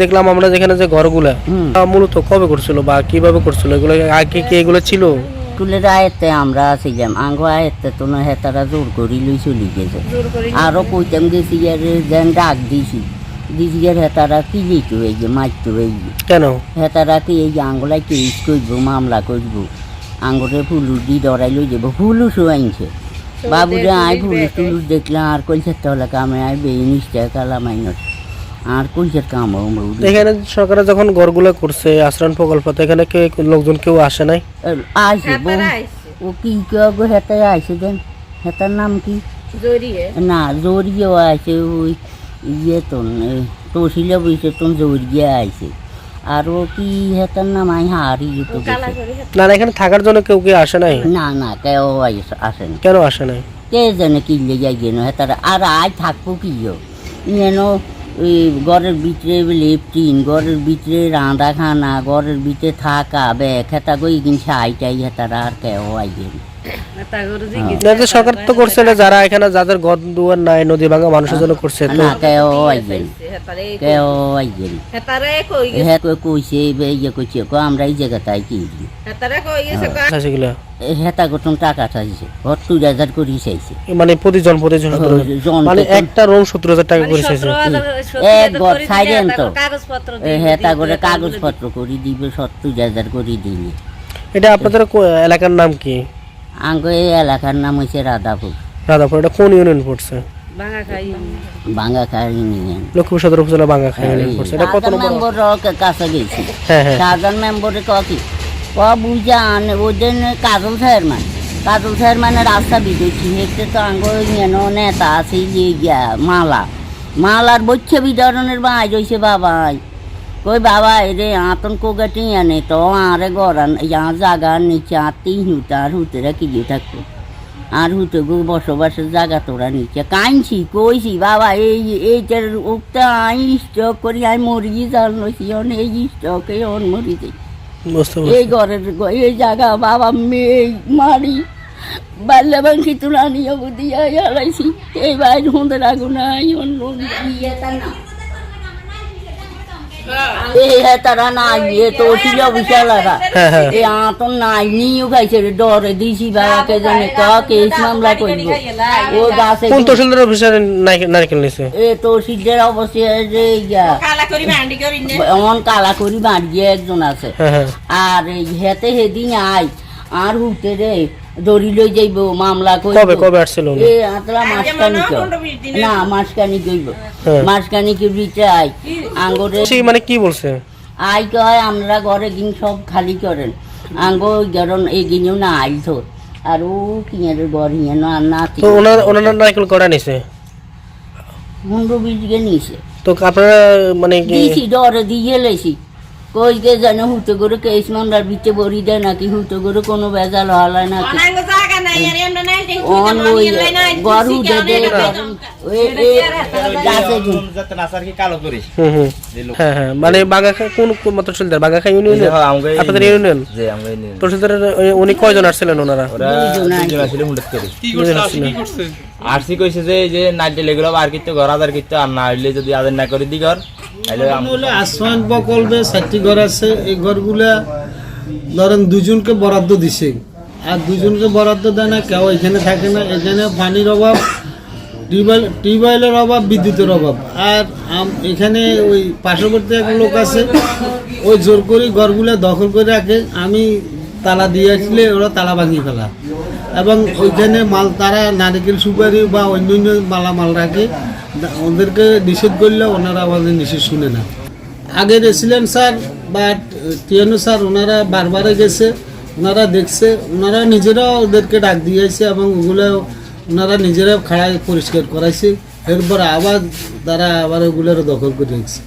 দেখলাম আমরা যেখানে যে ঘরগুলা মূলত কবে করছিল বা কীভাবে করছিল? এগুলো আগে কি এগুলো ছিল? স্কুলের আয়ত্তে আমরা ছিলাম আঙ্গ আয়ত্তে তো না হেতারা জোর করি লই চলি গেছে। আরও কইতাম গেছি আর যেন ডাক দিছি। দিছি আর হেতারা কি হয়ে মারতে হয়ে কেন? হেতারা কি এই যে আঙ্গুলায় কেস করব মামলা করব? আঙ্গুরে ফুলুস দি ডরাই লই যাব ফুলুসও আনছে। বাবুরে আয় ফুলুস টুলুস দেখলাম আর কইছে তাহলে কামে আয় বেই নিশ্চয় কালা মাইনত আর কইছে কাম এখানে সরকারে যখন ঘরগুলো করছে আশ্রয়ণ প্রকল্প তো এখানে কে লোকজন কেউ আসে নাই? আইছে ও কি গো হেতে আইছে দেন? হেতার নাম কি? না জরিয়েও আছে ওই ইয়ে তো তসিলে বইছে তো জরিয়ে আইছে। আর ও কি হেতার নাম আই হারি তো না না এখানে থাকার জন্য কেউ কি আসে নাই? না না কেউ আইস- আসেনি কেন আসে নাই? কে জানে কিনলে যাই যেন হেতার আর আই থাকব কি যেন ওই ঘরের ভিতরে লেপটিন ঘরের ভিতরে রাঁধা খানা ঘরের ভিতরে থাকা ব্যাগ হেতা গই কিন আইটাই হেতারা আর কেউ আইজেন না। যে সরকার তো করছে না যারা এখানে যাদের ঘর দুয়ার নাই নদী ভাঙা মানুষের জন্য করছে না কেউ আইজেন কেউ আইজেন হ্যাঁ কইছে এই কইছে কো আমরা এই জায়গাটাই কি হেতা গঠন টাকা চাইছে ঘর হাজার করি চাইছে। মানে প্রতিজন প্রতিজন। জন মানে একটা রুম সত্তর হাজার টাকা করে চাইছে। এক ঘর সাইডেন তো। হেতা করে কাগজপত্র করি দিবে সত্তর হাজার করি দিলে এটা আপনাদের এলাকার নাম কি? আঙ্গ এই এলাকার নাম হচ্ছে রাধাপুর। রাধাপুর এটা কোন ইউনিয়ন পড়ছে? বাঙ্গা নিয়ে লক্ষ্মীপুর সদর উপজেলা বাঙ্গাখালী ইউনিয়ন পড়ছে এটা কত নম্বর? মেম্বর কাছে গেছি। হ্যাঁ হ্যাঁ। সাধারণ মেম্বরে ককি ক? বুঝান ওদের কাজল স্যার মানে কাজল স্যার মানে রাস্তা বিদেছি হেঁটে তো আঙ্গ নেতা আছে যে গিয়া মালা। মালার বচ্ছে বিতরণের বাই রয়েছে বাবাই। কই বাবা এরে আতন কোগাটি আনে তো আরে গরান ইয়া জাগা নিচে আত্মি হুতা আর হুতেরা কি দিয়ে থাকতো আর হুতে গো বসবাসের জায়গা তোরা নিচে কাঁদছি কইছি বাবা এই এইটার উক্তা আই স্টক করি আমি মরি জাল নছি অন এই স্টকে অন মরি বুঝতে এই ঘরের গ- এই জায়গা বাবা মেয়ে মারি বাল্য বাঙ্কি তুলা নিয়ে বুদিয়া হারাইছি এই বাইর হুঁদের আগুন আই অন্য তারা নাই এ তো ছিল বিশালারা হ্যাঁ হ্যাঁ। আতন নাই নিয়েও খাইছে ডরে দিছি বাবাকে জানে কেস মামলা করব? ও গাছে কোন তহসিলদার অফিসারে নারকেল নিছে? এ তো সিদ্ধের যে এমন কালা করি বাড়িয়ে একজন আছে। হ্যাঁ হ্যাঁ। আর হেতে হেদিন আই আর হুতে রে দড়ি লই যাইব মামলা কইব কবে কবে আসছিল এ আতলা মাসকানি না মাসকানি কইব। মাসকানি কি বিচে আই। আঙ্গরে সে মানে কি বলছে? আই কয় আমরা ঘরে গিন সব খালি করেন। আঙ্গ গরন এগিনেও না আইল তো। আর ও কিনের ঘর হিয়ে না না তো ওনার ওনার নারকেল করা নিছে? হুন্ডো বিজগে নিছে। তো আপনারা মানে কি দিছি ডরে দিয়ে লেছি। কই গে জানে হুতে করে কেস মামলার ভিতরে বড়ি দেয় নাকি হুতে করে কোনো বেজাল হলায় নাকি। অন ওই গরু দে দে হ্যাঁ হ্যাঁ মানে বাগাখা কোন কোন তহসিলদার বাগাখা ইউনিয়ন এই যে আমাকে আপনাদের ইউনিয়ন তহসিলদার উনি কয়জন আসছিলেন ওনারা? আরসি কইছে যে যে নাইটে লেগুলো আর কিতো ঘর আদার কিতো আর না হইলে যদি আদার না করে দি ঘর। তাহলে আম- হলে আশ্রয়ণ প্রকল্পে চারটি ঘর আছে। এই ঘরগুলা ধরেন দুজনকে বরাদ্দ দিছে। আর দুজনকে বরাদ্দ দেয় না কেউ এখানে থাকে না। এখানে পানির অভাব। টিউবওয়েল, টিউবওয়েলের অভাব, বিদ্যুতের অভাব। আর এখানে ওই পার্শ্ববর্তী এক লোক আছে ওই জোর করে ঘরগুলো দখল করে রাখে। আমি তালা দিয়ে আসলে ওরা তালা ভাঙিয়ে ফেলা। এবং ওইখানে মাল, তারা নারিকেল সুপারি বা অন্য অন্য মালামাল রাখে। ওদেরকে নিষেধ করলে ওনারা আমাদের নিষেধ শুনে না। আগে গেছিলেন স্যার, বাট টিএনও স্যার, ওনারা বারবারে গেছে, ওনারা দেখছে, ওনারা নিজেরাও ওদেরকে ডাক দিয়েছে এবং ওগুলো ওনারা নিজেরা খাড়া পরিষ্কার করাইছে। এরপর আবার তারা আবার ওগুলোর দখল করে নিচ্ছে